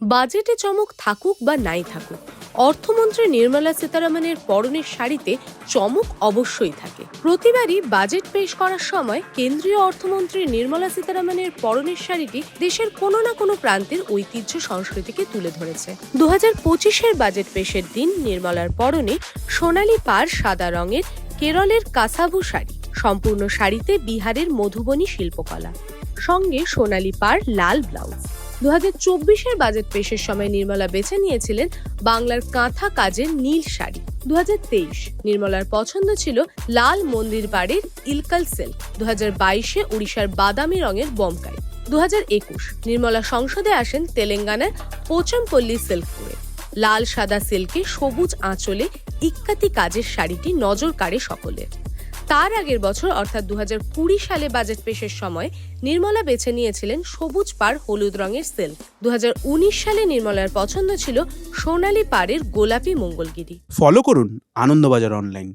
বাজেটে চমক থাকুক বা নাই থাকুক, অর্থমন্ত্রী নির্মলা সীতারামনের পরনের শাড়িতে চমক অবশ্যই থাকে। প্রতিবারই বাজেট পেশ করার সময় কেন্দ্রীয় অর্থমন্ত্রী নির্মলা সীতারামনের পরনের শাড়িটি দেশের কোনো না কোনো প্রান্তের ঐতিহ্য সংস্কৃতিকে তুলে ধরেছে। দু হাজার পঁচিশের বাজেট পেশের দিন নির্মলার পরনে সোনালী পার সাদা রঙের কেরলের কাসাভু শাড়ি, সম্পূর্ণ শাড়িতে বিহারের মধুবনী শিল্পকলা, সঙ্গে সোনালী পার লাল ব্লাউজ। দু হাজার চব্বিশের বাজেট পেশের সময় নির্মলা বেছে নিয়েছিলেন বাংলার কাঁথা কাজের নীল শাড়ি। দু নির্মলার পছন্দ ছিল লাল মন্দির বাড়ির ইলকাল সিল্ক। দু বাইশে উড়িষ্যার বাদামি রঙের বমকাই দু নির্মলা সংসদে আসেন তেলেঙ্গানার পোচমপল্লী সিল্ক পরে। লাল সাদা সিল্কে সবুজ আঁচলে ইক্কাতি কাজের শাড়িটি নজর কাড়ে সকলের। তার আগের বছর, অর্থাৎ দু সালে বাজেট পেশের সময়, নির্মলা বেছে নিয়েছিলেন সবুজ পাড় হলুদ রঙের সেল দু হাজার উনিশ সালে নির্মলার পছন্দ ছিল সোনালী পাড়ের গোলাপি মঙ্গলগিরি। ফলো করুন আনন্দবাজার অনলাইন